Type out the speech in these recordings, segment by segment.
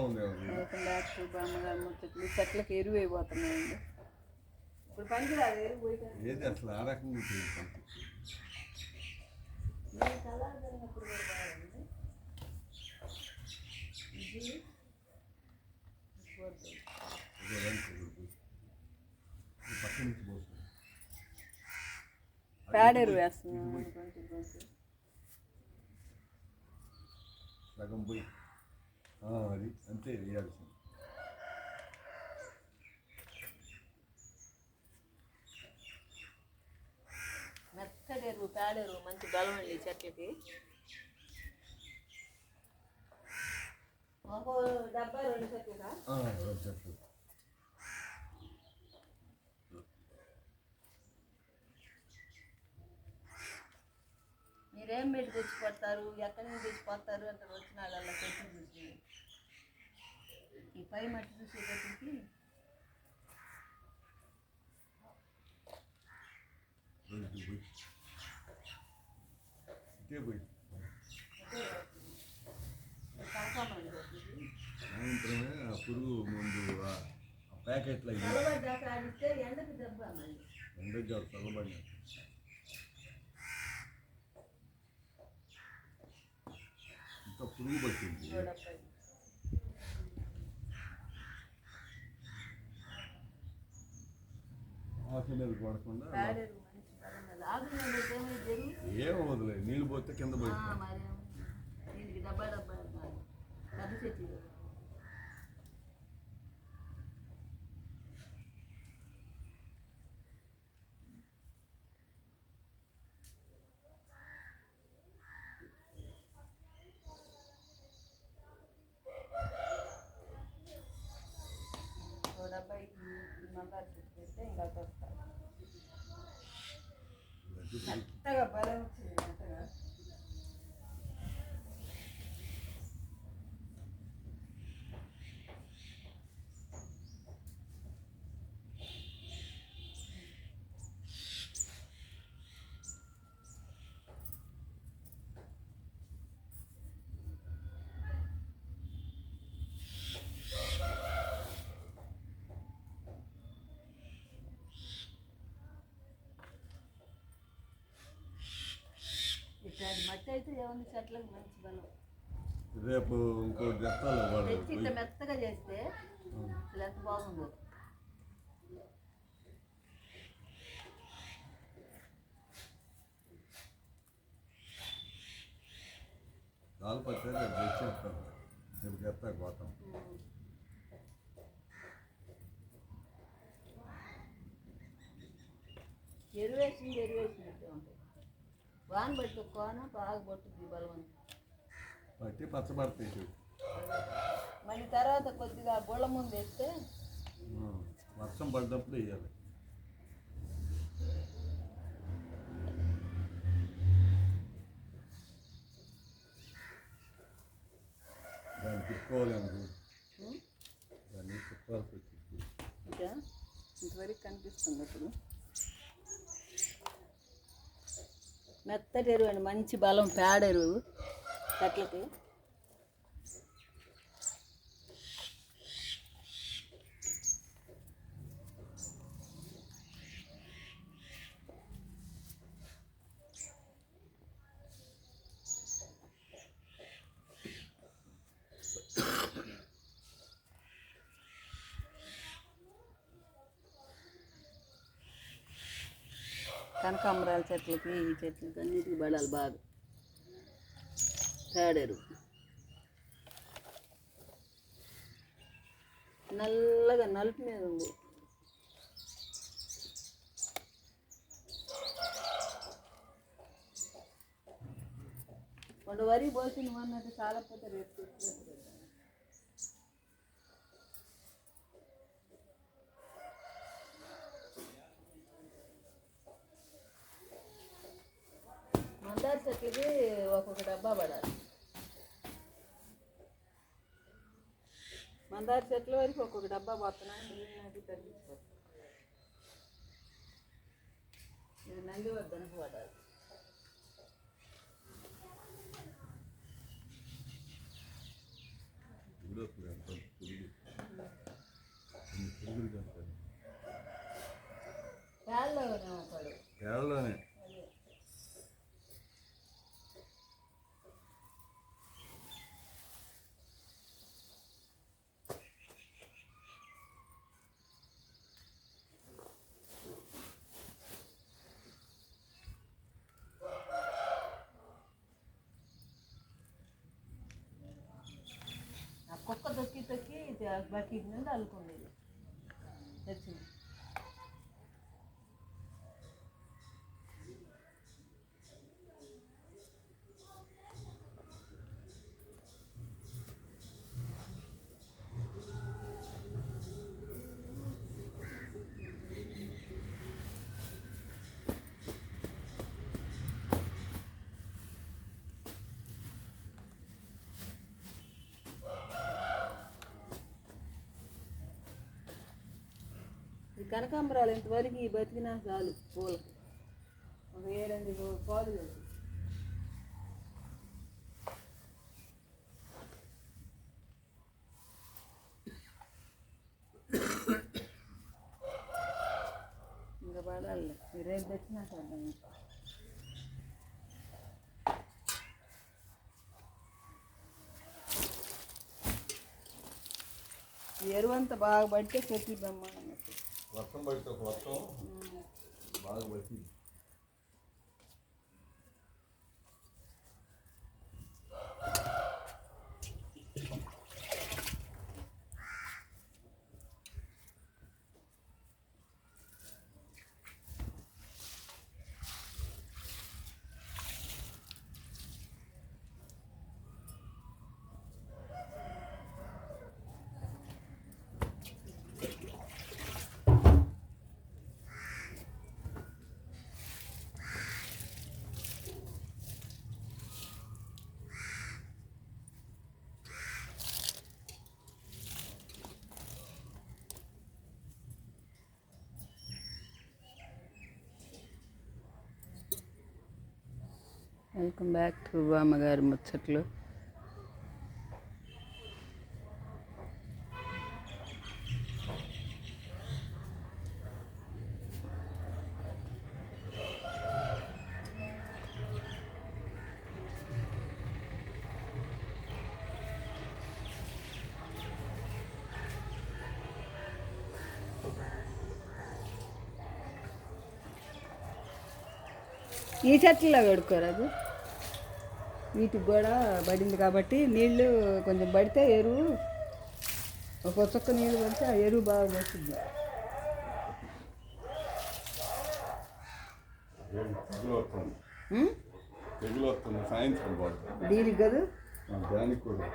లేకుండా బామ్మగారు ముచ్చట్లు చెట్లకి ఎరువు అయిపోతున్నాయండి ఇప్పుడు పనికిరాదు ఎరువు పోయితే ఏది అసలు ఆ రకంగా ఎరువు. వేస్తున్నాం సగం పోయి అది అంతే వేయాల్సింది. మంచి బలం అండి ఈ చెట్లకి ఒక డబ్బా రెండు చెట్లుగా చెట్లు మీరేం పెట్టి తెచ్చిపోతారు ఎక్కడి నుంచి తెచ్చిపోతారు? అంటే వచ్చిన వాళ్ళ చెట్లు చూసి ఈ పై మట్టి చూసేటప్పటికి రెండు పోయి ఇదే పోయి. కనకాంబరం చెట్లు సాయంత్రమే ఆ పురుగు ముందు ఆ ఆ ప్యాకెట్లు అయ్యి. చల్లబడ్డాక ఆడిస్తే ఎండకి దెబ్బ మళ్ళీ ఎండగా చల్లబడినా ఇంకా పురుగు పట్టింది చూడప్ప ఆకు మీద పడకుండా పేడ ఎరువు మంచి బలం అది ఆకులు పెడితే ఏమైంది జరుగు ఏం వదిలే నీళ్ళు పోతే కింద పోయి డబ్బా డబ్బా Thank you. మట్టి అయితే ఏముంది? చెట్లకు మంచి బలం. రేపు చెప్తాను తెచ్చి ఇట్లా మెత్తగా చేస్తే ఎంత బాగుందో దాల్ పట్టే రేపు తెచ్చేస్తాను రేపు చెప్తా పోతాం. ఎరువేసింది ఉంటాయి వాన పట్టు కోన బాగా పట్టుద్ది బలవంతం. పట్టి పచ్చబడతాయి. మళ్ళీ తర్వాత కొద్దిగా బుళ్ళ ముందు వేస్తే వర్షం పడ్డప్పుడు వేయాలి. దాన్ని ఉం? దాన్ని తిప్పాల్సి వచ్చింది. ఇంకా ఇంతవరకు కనిపిస్తుంది ఇప్పుడు. మెత్తటి ఎరువు అండి మంచి బలం పేడ ఎరువు చెట్లకి కనకాంబరాల చెట్లకి ఈ చెట్లకి అన్నిటికి పడాలి బాగా పేడెరు నల్లగా నలుపు మీద ఉంది. కొండ వరి పోసి నువ్వు అన్నట్టు చాలా పోతే రేపు చెట్ల వరకు ఒక్కొక్క డబ్బా పోతున్నాయి మిగిలిన అది తగ్గించుకోవచ్చు ఇది నందివర్ధనకు పడాలి చూడు అసలు ఎంత పురుగు ఎన్ని పురుగులు కనుక చాలా ఉంటాడు కేరళలోనే ¿qué va a quedar en el. కనకాంబరాలు ఇంతవరకు ఈ బతికినా చాలు పూలకి. ఒక ఏడంది పాలు ఇంకా పడాలి. రేపు తెచ్చినా చూద్దాం ఈ ఎరువంతా బాగా పడితే చెట్లు బొమ్మ వర్షం పడితే ఒక వర్షం బాగా పడుతుంది. వెల్కమ్ బ్యాక్ టు బామ్మగారి ముచ్చట్లు. ఈ చెట్లలో కడుక్కోరాదు వీటికి కూడా పడింది కాబట్టి నీళ్ళు కొంచెం పడితే ఎరువు ఒక చుక్క నీళ్ళు పడితే ఆ ఎరువు బాగా వస్తుంది. దీనికి కదా. దానికి కూడా.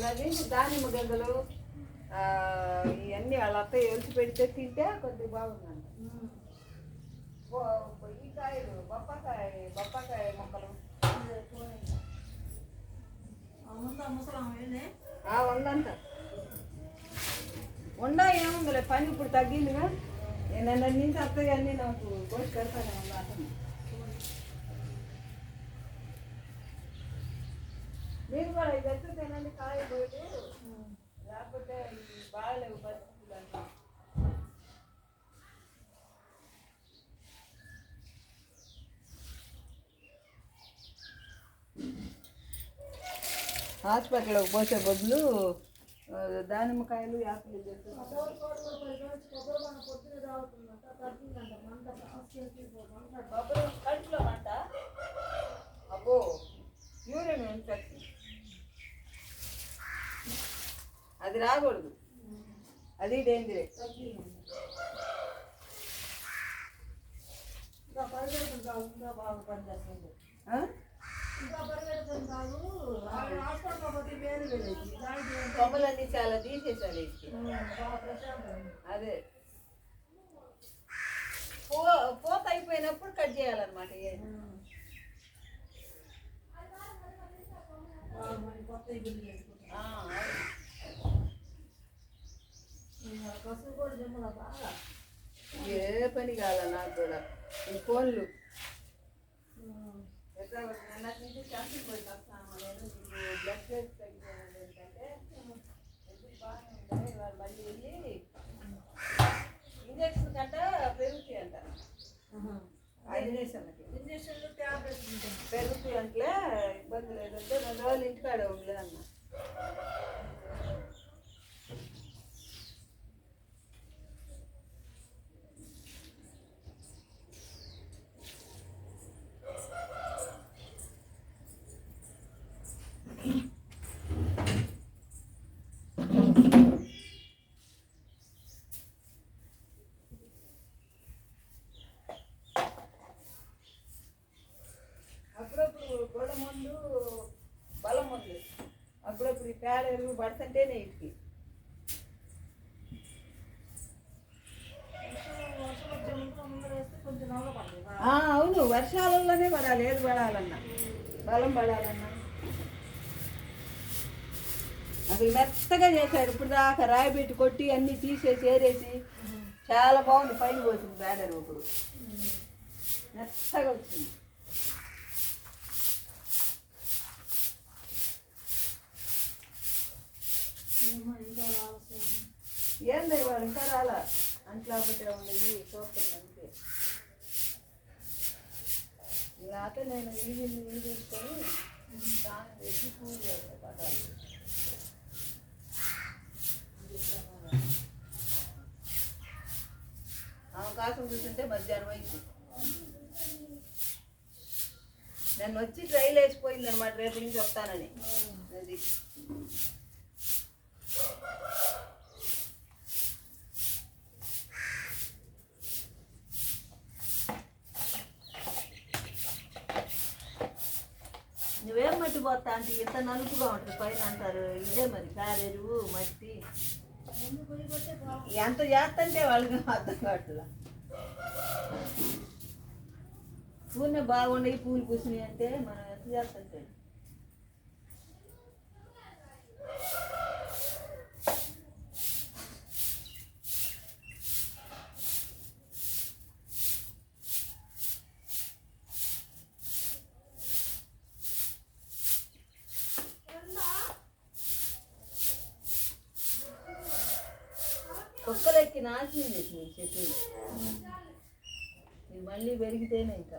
అలాగే దానిమ్మ గంగలు ఇవన్నీ వాళ్ళ అత్తయ్య ఒలిచి పెడితే తింటే కొద్దిగా బాగుందంట. ఈ కాయలు బొప్పకాయ బొప్పకాయ మొక్కలు. ఆ, ఉందంట. ఉండా ఏముందిలే పని ఇప్పుడు తగ్గిందిగా. నేను నుంచి అత్తయ్య అన్నీ నాకు కోసి పెడతాను అన్నమాట మీరు కూడా ఇది కాయ లేకపోతే బాగాలేవు పరిస్థితులు అంటే హాస్పిటల్కి పోసే బదులు దానిమ్మకాయలు యాపిల్ మంట. అబ్బో యూరిన్ ఇన్ఫెక్షన్. అది రాకూడదు. అది డేంజరే? కొమ్మలన్నీ చాలా వీటికి. అదే. పో పోత అయిపోయినప్పుడు కట్ చేయాలన్నమాట ఇవన్నీ. ఏ పని కాల నాకు కూడా ఈ ఫోన్లు వస్తాను నేను ఏంటంటే బాగానే మళ్ళీ వెళ్ళి ఇంజక్షన్ కంట పెరుగుతాయి అంట ఇంజక్షన్లకి పెరుగుతాయి అంటే ఇబ్బంది లేదంటే రెండు రోజులు ఇంటికాడ ఉండలే మందు బలం మందు అప్పుడప్పుడు ఈ పేడ ఎరువు పడుతుంటేనే ఇంటికి అవును వర్షాలలోనే పడాలి. ఏది పడాలన్నా? బలం పడాలన్నా. అసలు మెత్తగా చేశాడు ఇప్పుడు దాకా రాయి పెట్టి కొట్టి అన్ని తీసేసి ఏరేసి చాలా బాగుంది. పైన పోతుంది బ్యాడర్ ఇప్పుడు. మెత్తగా వచ్చింది. ఏంది వాడు ఇంకా రాలా. అంట్లాపటే ఉండేవి చూస్తుంది అంతే. లేకపోతే నేను ఇది ఇది తీసుకొని దాన్ని పెట్టి పూజ చేస్తాను అవకాశం చూస్తుంటే మధ్యాహ్నం అయింది. నన్ను వచ్చి ట్రైల్ వేసిపోయింది అనమాట రేపు నుంచి వస్తానని. అది నువ్వేం మట్టి పోతా అంటే ఇంత నలుపుగా ఉంటుంది. పైన అంటారు. ఇదే మరి కారెరువు మట్టి. ఎంత చేస్తంటే వాళ్ళకి అర్థం కావట్లా. పూనే బాగున్నాయి పూలు పూసినాయి అంటే మనం ఎంత చేస్తుంటే నాశనం చేసింది చెట్టు మళ్ళీ పెరిగితేనే ఇంకా.